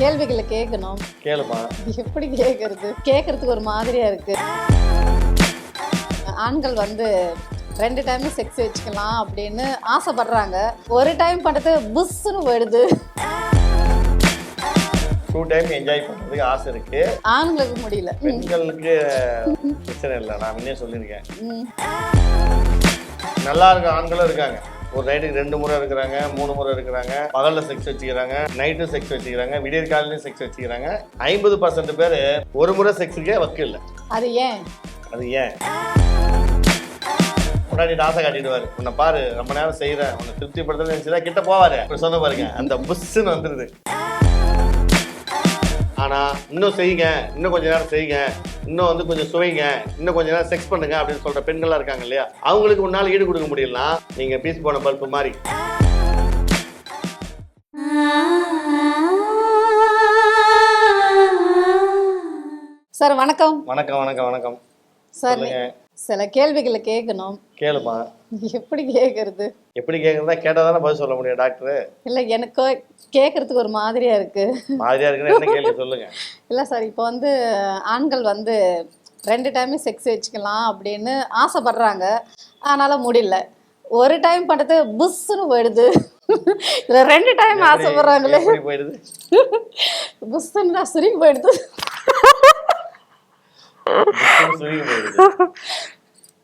கேள்விகளை கேட்கணும். கேளுப்பா. எப்படி கேட்கறது? கேட்கறதுக்கு ஒரு மாதிரியா இருக்கு. ஆண்கள் வந்து ரெண்டு டைம் செக்ஸ் வச்சுக்கலாம் அப்படின்னு ஆசைப்படுறாங்க. ஒரு டைம் பண்ணுறது புஷ்ஷுன்னு போயிடுது டூ டைம் என்ஜாய் பண்ணுறதுக்கு ஆசை இருக்கு. ஆண்களுக்கு முடியல. பெண்களுக்கு பிரச்சனை இல்லை. நான் முன்னே சொல்லியிருக்கேன். நல்லா இருக்க ஆண்களும் இருக்காங்க. ஒரு நைட்டுக்கு ரெண்டு முறை இருக்கிறாங்க மூணு முறை இருக்கிறாங்க பகலில் செக்ஸ் வச்சுக்கிறாங்க நைட்டு செக்ஸ் வச்சுக்கிறாங்க விடியற் காலையிலையும் செக்ஸ் வச்சுக்கிறாங்க. ஐம்பது பர்சன்ட் பேர் ஒரு முறை செக்ஸுக்கே வக்கு இல்லை அது ஏன்? அது ஏன்? முன்னாடி ஆசை காட்டிடுவாரு. உன்னை பாரு ரொம்ப நேரம் செய்யறேன் உன்னை திருப்திப்படுத்தல நினைச்சுதான் கிட்ட போவாரு. சொன்ன பாருங்க அந்த புஷ்ஷுன்னு வந்துருது. ஆனா இன்னும் செய்யுங்க இன்னும் கொஞ்ச நேரம் செய்யுங்க இன்னும் வந்து கொஞ்சம் சுவைங்க இன்னும் கொஞ்ச நேரம் செக்ஸ் பண்ணுங்க அப்படின்னு சொல்ற பெண்கள்லாம் இருக்காங்க இல்லையா? அவங்களுக்கு உன்னால ஈடு கொடுக்க முடியலாம் நீங்க பீஸ் போன பல்பு மாதிரி. சார் வணக்கம். வணக்கம் வணக்கம் வணக்கம். சார் சில கேள்விகளை கேட்கணும். கேளுப்பா எப்படி கேட்கறது எப்படி கேட்குறதா கேட்டால் தானே பதில் சொல்ல முடியும் டாக்டர். இல்லை எனக்கு கேட்கறதுக்கு ஒரு மாதிரியா இருக்கு. மாதிரியா இருக்குன்னு என்ன கேள்வி சொல்லுங்க. இல்லை சார் இப்போ வந்து ஆண்கள் வந்து ரெண்டு டைம் செக்ஸ் வச்சுக்கலாம் அப்படின்னு ஆசைப்படுறாங்க. அதனால் முடியல. ஒரு டைம் பண்ணுறது புஷ்ஷுன்னு போயிடுது. இல்லை ரெண்டு டைம் ஆசைப்படுறாங்களே. போயிடுது. புஷ்ஷுன்னு சுருங்கி போயிடுது.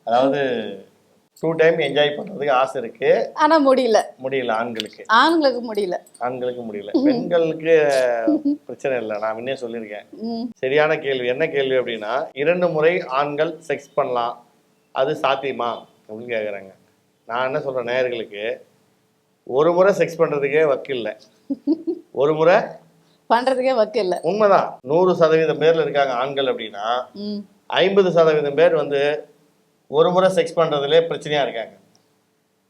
அதாவது டூ டைம் என்ஜாய் பண்றதுக்கு ஆசை இருக்கு. ஆனால் முடியல. முடியல ஆண்களுக்கு. ஆண்களுக்கு முடியல. ஆண்களுக்கு முடியல. பெண்களுக்கு பிரச்சனை இல்லை. நான் முன்னே சொல்லியிருக்கேன். சரியான கேள்வி. என்ன கேள்வி அப்படின்னா இரண்டு முறை ஆண்கள் செக்ஸ் பண்ணலாம். அது சாத்தியமா? அப்படின்னு கேட்குறாங்க நான் என்ன சொல்றேன் நேயர்களுக்கு ஒரு முறை செக்ஸ் பண்றதுக்கே வக்கில்லை ஒரு முறை பண்ணுறதுக்கே வக்கு இல்லை. உண்மைதான். நூறு சதவீதம் பேர்ல இருக்காங்க ஆண்கள் அப்படின்னா ஐம்பது சதவீதம் பேர் வந்து ஒரு முறை செக்ஸ் பண்ணுறதுலே பிரச்சனையாக இருக்காங்க.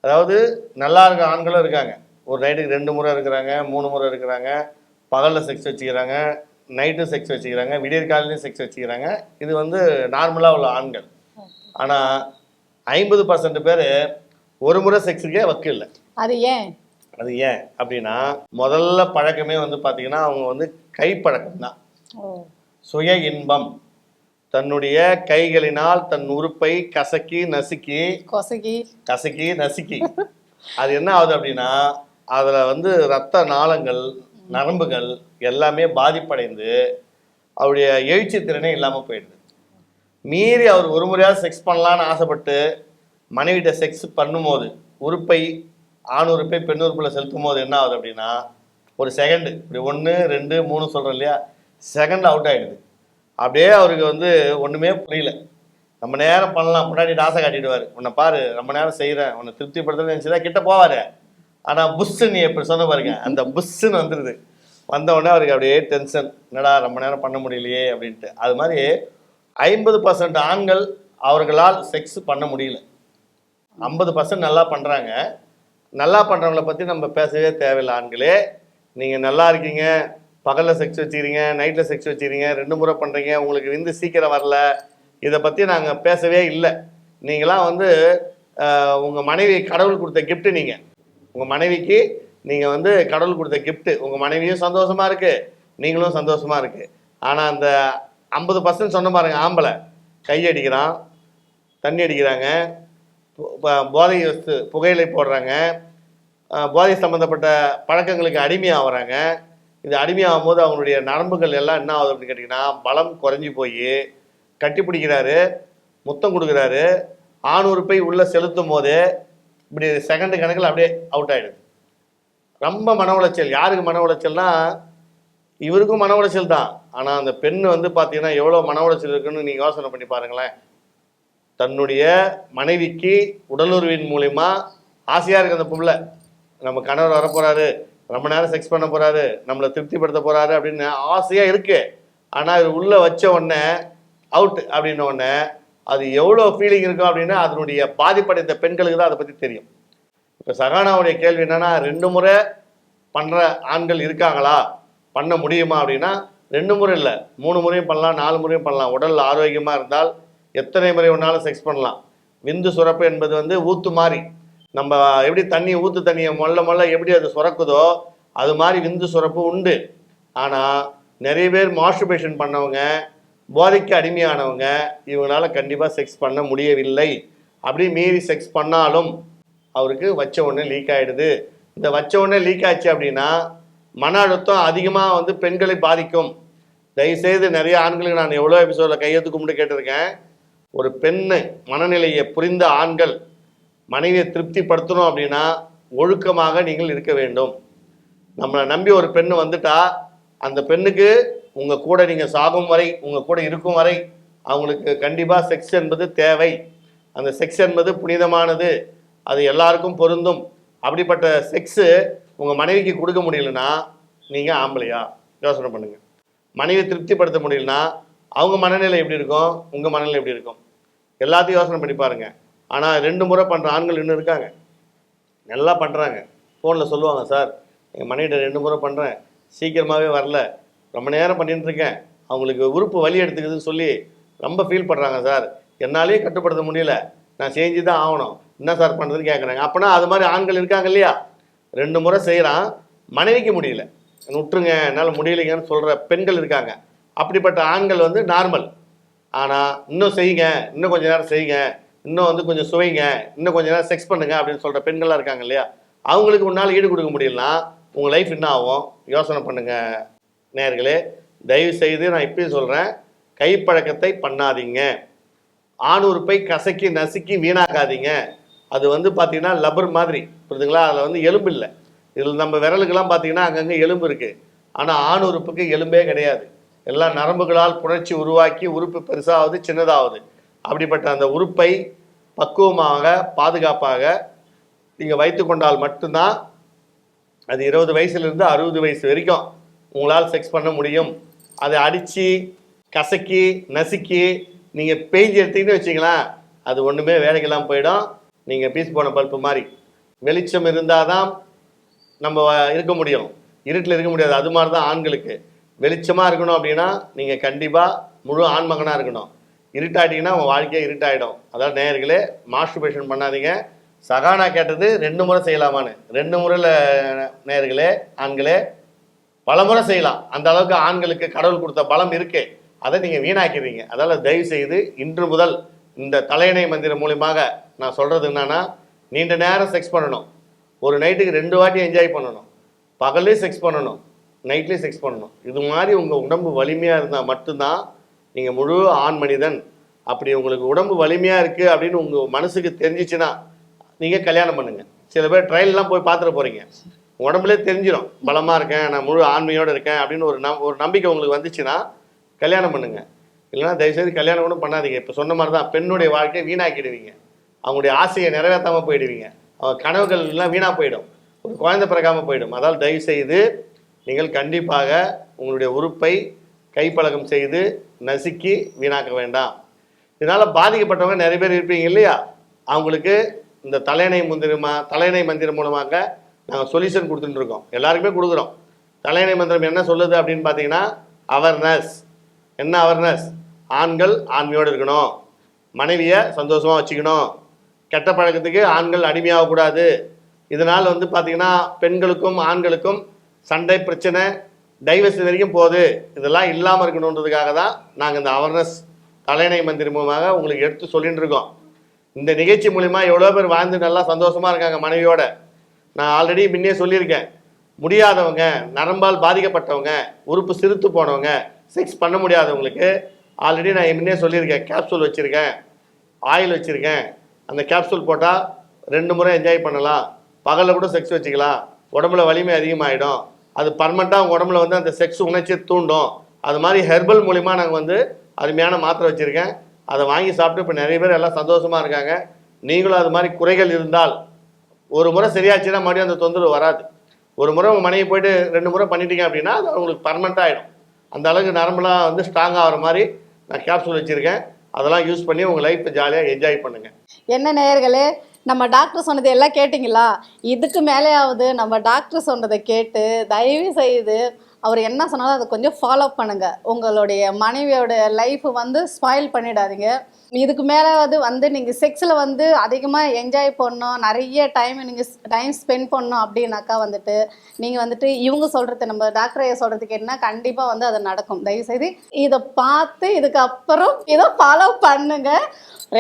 அதாவது நல்லா இருக்க ஆண்களும் இருக்காங்க. ஒரு நைட்டுக்கு ரெண்டு முறை இருக்கிறாங்க மூணு முறை இருக்கிறாங்க பகலில் செக்ஸ் வச்சுக்கிறாங்க நைட்டு செக்ஸ் வச்சுக்கிறாங்க விடியற் காலையிலையும் செக்ஸ் வச்சுக்கிறாங்க. இது வந்து நார்மலாக உள்ள ஆண்கள். ஆனால் ஐம்பது பர்சன்ட் பேர் ஒரு முறை செக்ஸுக்கே வக்கு இல்லை. அது ஏன்? அது ஏன் அப்படின்னா முதல்ல பழக்கமே வந்து பார்த்தீங்கன்னா அவங்க வந்து கைப்பழக்கம் தான் சுய இன்பம். தன்னுடைய கைகளினால் தன் உறுப்பை கசக்கி நசுக்கி கொசகி கசக்கி நசுக்கி. அது என்ன ஆகுது அப்படின்னா அதில் வந்து ரத்த நாளங்கள் நரம்புகள் எல்லாமே பாதிப்படைந்து அவருடைய எழுச்சி திறனே இல்லாமல் போயிடுது. மீறி அவர் ஒரு முறையாக செக்ஸ் பண்ணலான்னு ஆசைப்பட்டு மனைவிட்ட செக்ஸ் பண்ணும்போது உறுப்பை ஆண் உறுப்பை பெண் உறுப்பில் செலுத்தும் போது என்ன ஆகுது அப்படின்னா ஒரு செகண்டு இப்படி ஒன்று ரெண்டு மூணு சொல்கிறோம் இல்லையா? செகண்ட் அவுட் ஆகிடுது அப்படியே அவருக்கு வந்து ஒன்றுமே புரியல. நம்ம நேரம் பண்ணலாம். முன்னாடி ஆசை காட்டிடுவார். உன்னை பாரு ரொம்ப நேரம் செய்கிறேன் உன்னை திருப்திப்படுத்தல நினச்சிதான் கிட்ட போவார். ஆனால் புஷ்ஷு நீ எப்படி சொன்ன பாருங்க அந்த புஷ்ஷுன்னு வந்துடுது வந்தவுடனே அவருக்கு அப்படியே டென்ஷன் என்னடா ரொம்ப நேரம் பண்ண முடியலையே அப்படின்ட்டு. அது மாதிரி ஐம்பது பர்சன்ட் ஆண்கள் அவர்களால் செக்ஸ் பண்ண முடியல. ஐம்பது பர்சன்ட் நல்லா பண்ணுறாங்க நல்லா பண்ணுறவங்கள பற்றி நம்ம பேசவே தேவையில்லை ஆண்களே. நீங்கள் நல்லா இருக்கீங்க. பகலில் செக்ஸ் வச்சுக்கிறீங்க நைட்டில் செக்ஸ் வச்சுக்கிறீங்க ரெண்டு முறை பண்ணுறீங்க உங்களுக்கு விந்து சீக்கிரம் வரல. இதை பற்றி நாங்கள் பேசவே இல்லை. நீங்களாம் வந்து உங்கள் மனைவி கடவுள் கொடுத்த கிஃப்ட்டு நீங்கள் உங்கள் மனைவிக்கு நீங்கள் வந்து கடவுள் கொடுத்த கிஃப்ட்டு உங்கள் மனைவியும் சந்தோஷமாக இருக்குது நீங்களும் சந்தோஷமாக இருக்குது ஆனால் அந்த ஐம்பது பர்சன்ட் சொன்ன பாருங்க ஆம்பளை. கை அடிக்கிறான் தண்ணி அடிக்கிறாங்க போதை வஸ்து புகையிலை போடுறாங்க போதை சம்மந்தப்பட்ட பழக்கங்களுக்கு அடிமையாகிறாங்க இது அடிமையாகும் போது அவங்களுடைய நரம்புகள் எல்லாம் என்ன ஆகுது அப்படின்னு கேட்டிங்கன்னா பலம் குறைஞ்சி போய் கட்டி பிடிக்கிறாரு முத்தம் கொடுக்குறாரு ஆணூறு போய் உள்ளே செலுத்தும் போது இப்படி செகண்டு கணக்கில் அப்படியே அவுட் ஆகிடுது ரொம்ப மன உளைச்சல். யாருக்கு மன உளைச்சல்னா இவருக்கும் மன உளைச்சல் தான். ஆனால் அந்த பெண் வந்து பார்த்தீங்கன்னா எவ்வளோ மன உளைச்சல் இருக்குன்னு நீங்கள் யோசனை பண்ணி பாருங்களேன். தன்னுடைய மனைவிக்கு உடலுறவின் மூலிமா ஆசையாக இருக்கு அந்த புள்ள நம்ம கணவர் வரப்போகிறாரு ரொம்ப நேரம் செக்ஸ் பண்ண போறாரு நம்மளை திருப்திப்படுத்த போறாரு அப்படின்னு ஆசையாக இருக்கு. ஆனால் இது உள்ளே வச்ச உடனே அவுட் அப்படின்ன உடனே அது எவ்வளோ ஃபீலிங் இருக்கும் அப்படின்னா அதனுடைய பாதிப்படைந்த பெண்களுக்கு தான் அதை பற்றி தெரியும். இப்போ சகானாவுடைய கேள்வி என்னன்னா ரெண்டு முறை பண்ணுற ஆண்கள் இருக்காங்களா? பண்ண முடியுமா அப்படின்னா ரெண்டு முறை இல்லை. மூணு முறையும் பண்ணலாம் நாலு முறையும் பண்ணலாம். உடல் ஆரோக்கியமாக இருந்தால் எத்தனை முறை வேணாலும் செக்ஸ் பண்ணலாம். விந்து சுரப்பு என்பது வந்து ஊத்து மாதிரி நம்ம எப்படி தண்ணி ஊத்து தண்ணியை மொல்ல மொல்ல எப்படி அது சுரக்குதோ அது மாதிரி விந்து சுரப்பு உண்டு. ஆனால் நிறைய பேர் மாஸ்டர்பேஷன் பண்ணவங்க போதைக்கு அடிமையானவங்க இவங்களால கண்டிப்பாக செக்ஸ் பண்ண முடியவில்லை. அப்படி மீறி செக்ஸ் பண்ணாலும் அவருக்கு வச்ச உடனே லீக் ஆகிடுது இந்த வச்ச உடனே லீக் ஆச்சு அப்படின்னா மன அழுத்தம் அதிகமாக வந்து பெண்களை பாதிக்கும். தயவுசெய்து நிறைய ஆண்களுக்கு நான் எவ்வளோ எபிசோடில் கையெழுத்து கும்பிட்டு கேட்டிருக்கேன். ஒரு பெண்ணு மனநிலையை புரிந்த ஆண்கள் மனைவியை திருப்திப்படுத்தணும் அப்படின்னா ஒழுக்கமாக நீங்கள் இருக்க வேண்டும். நம்மளை நம்பி ஒரு பெண்ணு வந்துட்டா அந்த பெண்ணுக்கு உங்கள் கூட நீங்கள் சாகும் வரை உங்கள் கூட இருக்கும் வரை அவங்களுக்கு கண்டிப்பாக செக்ஸ் என்பது தேவை. அந்த செக்ஸ் என்பது புனிதமானது. அது எல்லாருக்கும் பொருந்தும். அப்படிப்பட்ட செக்ஸு உங்கள் மனைவிக்கு கொடுக்க முடியலன்னா நீங்கள் ஆம்பளையா? யோசனை பண்ணுங்கள் மனைவி திருப்திப்படுத்த முடியலனா அவங்க மனநிலை எப்படி இருக்கும்? உங்கள் மனநிலை எப்படி இருக்கும்? எல்லாத்தையும் யோசனை பண்ணி பாருங்கள் ஆனால் ரெண்டு முறை பண்ணுற ஆண்கள் இன்னும் இருக்காங்க. நல்லா பண்ணுறாங்க ஃபோனில் சொல்லுவாங்க சார் எங்கள் மனைவிட்ட ரெண்டு முறை பண்ணுறேன் சீக்கிரமாகவே வரல. ரொம்ப நேரம் பண்ணிட்டு இருக்கேன். அவங்களுக்கு உறுப்பு வலி எடுத்துக்குதுன்னு சொல்லி ரொம்ப ஃபீல் பண்ணுறாங்க சார். என்னாலேயே கட்டுப்படுத்த முடியல. நான் செஞ்சு தான் ஆகணும். என்ன சார் பண்ணுறதுன்னு கேட்குறாங்க அப்போனா அது மாதிரி ஆண்கள் இருக்காங்க இல்லையா? ரெண்டு முறை செய்கிறான் மனைவிக்கு முடியல. விட்டுருங்க. என்னால் முடியலைங்கன்னு சொல்கிற பெண்கள் இருக்காங்க. அப்படிப்பட்ட ஆண்கள் வந்து நார்மல் ஆனால் இன்னும் செய்யுங்க. இன்னும் கொஞ்சம் நேரம் செய்யுங்க. இன்னும் வந்து கொஞ்சம் சுவைங்க இன்னும் கொஞ்சம் நேரம் செக்ஸ் பண்ணுங்க அப்படின்னு சொல்கிற பெண்கள்லாம் இருக்காங்க இல்லையா? அவங்களுக்கு உன்னால் ஈடு கொடுக்க முடியலனா உங்கள் லைஃப் என்ன ஆகும்? யோசனை பண்ணுங்க நேர்களே தயவு செய்து நான் இப்பயும் சொல்கிறேன் கைப்பழக்கத்தை பண்ணாதீங்க. ஆணுறுப்பை கசக்கி நசுக்கி வீணாக்காதீங்க. அது வந்து பார்த்தீங்கன்னா லப்பர் மாதிரி புரியுதுங்களா அதில் வந்து எலும்பு இல்லை. இதில் நம்ம விரலுக்கெல்லாம் பார்த்தீங்கன்னா அங்கங்கே எலும்பு இருக்குது ஆனால் ஆண் உறுப்புக்கு எலும்பே கிடையாது. எல்லாம் நரம்புகளால் புணர்ச்சி உருவாக்கி உறுப்பு பெருசாகுது சின்னதாகுது அப்படிப்பட்ட அந்த உறுப்பை பக்குவமாக பாதுகாப்பாக நீங்கள் வைத்து கொண்டால் மட்டும்தான் அது இருபது வயசுலேருந்து அறுபது வயசு வரைக்கும் உங்களால் செக்ஸ் பண்ண முடியும். அதை அடித்து கசக்கி நசுக்கி நீங்கள் பெய்ஞ்சு எடுத்தீங்கன்னு வச்சிங்களேன் அது ஒன்றுமே வேலைக்கெல்லாம் போயிடும். நீங்கள் பீஸ் போன பல்ப்பு மாதிரி. வெளிச்சம் இருந்தால் தான் நம்ம இருக்க முடியும். இருட்டில் இருக்க முடியாது. அது மாதிரி தான் ஆண்களுக்கு. வெளிச்சமாக இருக்கணும் அப்படின்னா நீங்கள் கண்டிப்பாக முழு ஆண்மகனாக இருக்கணும். இருட்டாட்டிங்கன்னா உங்கள் வாழ்க்கையே இருட்டாயிடும். அதாவது நேயர்களே மாஸ்டர்பேஷன் பண்ணாதீங்க. சகானா கேட்டது ரெண்டு முறை செய்யலாமான்னு. ரெண்டு முறையில் நேயர்களே ஆண்களே பல முறை செய்யலாம். அந்த அளவுக்கு ஆண்களுக்கு கடவுள் கொடுத்த பலம் இருக்கு. அதை நீங்கள் வீணாக்கிறீங்க அதால் தயவு செய்து இன்று முதல் இந்த தலையணை மந்திரம் மூலியமாக நான் சொல்கிறது என்னன்னா நீண்ட நேரம் செக்ஸ் பண்ணணும். ஒரு நைட்டுக்கு ரெண்டு வாட்டி என்ஜாய் பண்ணணும். பகல்லையும் செக்ஸ் பண்ணணும். நைட்லேயும் செக்ஸ் பண்ணணும். இது மாதிரி உங்கள் உடம்பு வலிமையாக இருந்தால் மட்டும்தான் நீங்கள் முழு ஆண் மனிதன். அப்படி உங்களுக்கு உடம்பு வலிமையாக இருக்குது அப்படின்னு உங்கள் மனசுக்கு தெரிஞ்சிச்சுன்னா நீங்கள் கல்யாணம் பண்ணுங்கள் சில பேர் ட்ரையல்லாம் போய் பார்த்துட்டு போகிறீங்க உடம்புலே தெரிஞ்சிடும் பலமாக இருக்கேன் நான் முழு ஆண்மையோடு இருக்கேன் அப்படின்னு ஒரு நம் ஒரு நம்பிக்கை உங்களுக்கு வந்துச்சுன்னா கல்யாணம் பண்ணுங்கள் இல்லைன்னா தயவுசெய்து கல்யாணம் கூட பண்ணாதீங்க. இப்போ சொன்ன மாதிரி தான் பெண்ணுடைய வாழ்க்கையை வீணாக்கிடுவீங்க. அவங்களுடைய ஆசையை நிறைவேற்றாமல் போயிடுவீங்க. அவங்க கனவுகள் எல்லாம் வீணாக போயிடும். ஒரு குழந்தை பிறக்காமல் போயிடும். அதால் தயவு செய்து நீங்கள் கண்டிப்பாக உங்களுடைய உறுப்பை கைப்பழக்கம் செய்து நசுக்கி வீணாக்க வேண்டாம். இதனால் பாதிக்கப்பட்டவங்க நிறைய பேர் இருப்பீங்க இல்லையா? அவங்களுக்கு இந்த தலையணை மந்திரமா தலையணை மந்திரம் மூலமாக நாங்கள் சொல்யூஷன் கொடுத்துட்டுருக்கோம் எல்லாருக்குமே கொடுக்குறோம். தலையணை மந்திரம் என்ன சொல்லுது அப்படின்னு பார்த்தீங்கன்னா அவர்னஸ் என்ன அவர்னஸ் ஆண்கள் ஆண்மையோடு இருக்கணும். மனைவியை சந்தோஷமாக வச்சுக்கணும். கெட்ட பழக்கத்துக்கு ஆண்கள் அடிமையாகக்கூடாது. இதனால் வந்து பார்த்திங்கன்னா பெண்களுக்கும் ஆண்களுக்கும் சண்டை பிரச்சனை டைவர்ஸ் வரைக்கும் போகுது இதெல்லாம் இல்லாமல் இருக்கணுன்றதுக்காக தான் நாங்கள் இந்த அவேர்னஸ் தலைநை மந்திரி மூலமாக உங்களுக்கு எடுத்து சொல்லிட்டு இருக்கோம். இந்த நிகழ்ச்சி மூலிமா எவ்வளோ பேர் வாழ்ந்து நல்லா சந்தோஷமாக இருக்காங்க மனைவியோட. நான் ஆல்ரெடி முன்னே சொல்லியிருக்கேன். முடியாதவங்க நரம்பால் பாதிக்கப்பட்டவங்க உறுப்பு சிறுத்து போனவங்க செக்ஸ் பண்ண முடியாதவங்களுக்கு ஆல்ரெடி நான் முன்னே சொல்லியிருக்கேன். கேப்சூல் வச்சுருக்கேன் ஆயில் வச்சுருக்கேன். அந்த கேப்சூல் போட்டால் ரெண்டு முறை என்ஜாய் பண்ணலாம். பகலில் கூட செக்ஸ் வச்சுக்கலாம். உடம்புல வலிமை அதிகமாகிடும் அது பர்மனெண்ட்டாக உங்கள் உடம்புல வந்து அந்த செக்ஸ் உணர்ச்சி தூண்டும். அது மாதிரி ஹெர்பல் மூலிமா நாங்கள் வந்து அருமையான மாத்திரை வச்சுருக்கேன். அதை வாங்கி சாப்பிட்டு இப்போ நிறைய பேர் எல்லாம் சந்தோஷமாக இருக்காங்க. நீங்களும் அது மாதிரி குறைகள் இருந்தால் ஒரு முறை சரியாச்சுன்னா மறுபடியும் அந்த தொந்தரவு வராது. ஒரு முறை உங்கள் மனைவி போயிட்டு ரெண்டு முறை பண்ணிட்டீங்க அப்படின்னா அது உங்களுக்கு பர்மனெண்ட் ஆகிடும் அந்த அளவுக்கு நரம்புலாம் வந்து ஸ்ட்ராங் ஆகிற மாதிரி நான் கேப்சூல் வச்சுருக்கேன். அதெல்லாம் யூஸ் பண்ணி உங்கள் லைஃப்பை ஜாலியாக என்ஜாய் பண்ணுங்கள் என்ன நேயர்களே நம்ம டாக்டர் சொன்னது எல்லாம் கேட்டிங்களா? இதுக்கு மேலேயாவது நம்ம டாக்டர் சொன்னதை கேட்டு தயவு செய்து அவர் என்ன சொன்னாலும் அதை கொஞ்சம் ஃபாலோ பண்ணுங்க. உங்களுடைய மனைவியோட லைஃப் வந்து ஸ்பாயில் பண்ணிடாதீங்க. இதுக்கு மேலே வந்து வந்து நீங்கள் செக்ஸில் வந்து அதிகமாக என்ஜாய் பண்ணணும் நிறைய டைம் நீங்கள் டைம் ஸ்பெண்ட் பண்ணணும் அப்படின்னாக்கா வந்துட்டு நீங்கள் வந்துட்டு இவங்க சொல்கிறது நம்ம டாக்டர் ஐயா சொல்கிறதுக்கு என்ன கண்டிப்பாக வந்து அது நடக்கும். தயவுசெய்து இதை பார்த்து இதுக்கப்புறம் இதை ஃபாலோ பண்ணுங்க.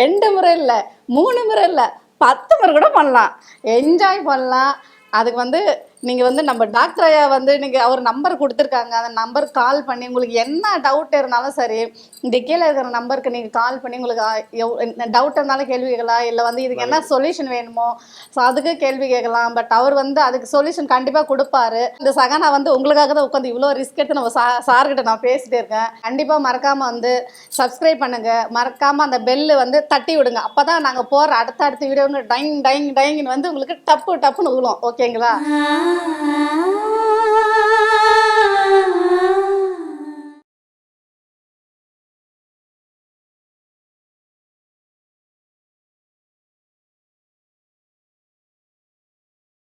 ரெண்டு முறை இல்லை மூணு முறை இல்லை பத்து பேர் கூட பண்ணலாம். என்ஜாய் பண்ணலாம். அதுக்கு வந்து நீங்கள் வந்து நம்ம டாக்டர் ஐயா வந்து நீங்கள் அவர் நம்பர் கொடுத்துருக்காங்க. அந்த நம்பருக்கு கால் பண்ணி உங்களுக்கு என்ன டவுட் இருந்தாலும் சரி இந்த கீழே இருக்கிற நம்பருக்கு நீங்கள் கால் பண்ணி உங்களுக்கு டவுட் இருந்தாலும் கேள்வி கேட்கலாம். இல்லை வந்து இதுக்கு என்ன சொல்யூஷன் வேணுமோ ஸோ அதுக்கு கேள்வி கேட்கலாம். பட் அவர் வந்து அதுக்கு சொல்யூஷன் கண்டிப்பாக கொடுப்பாரு. இந்த சகனா வந்து உங்களுக்காக தான் உட்காந்து இவ்வளோ ரிஸ்க் எடுத்து நம்ம சா சார்கிட்ட நான் பேசிட்டே இருக்கேன். கண்டிப்பாக மறக்காமல் வந்து சப்ஸ்கிரைப் பண்ணுங்க. மறக்காமல் அந்த பெல்லு வந்து தட்டி விடுங்க. அப்போ தான் நாங்கள் போகிற அடுத்த அடுத்த வீடியோ டைங் டைங் டைங்னு வந்து உங்களுக்கு டப்பு டப்புன்னு விழும் ஓகேங்களா ah, ah.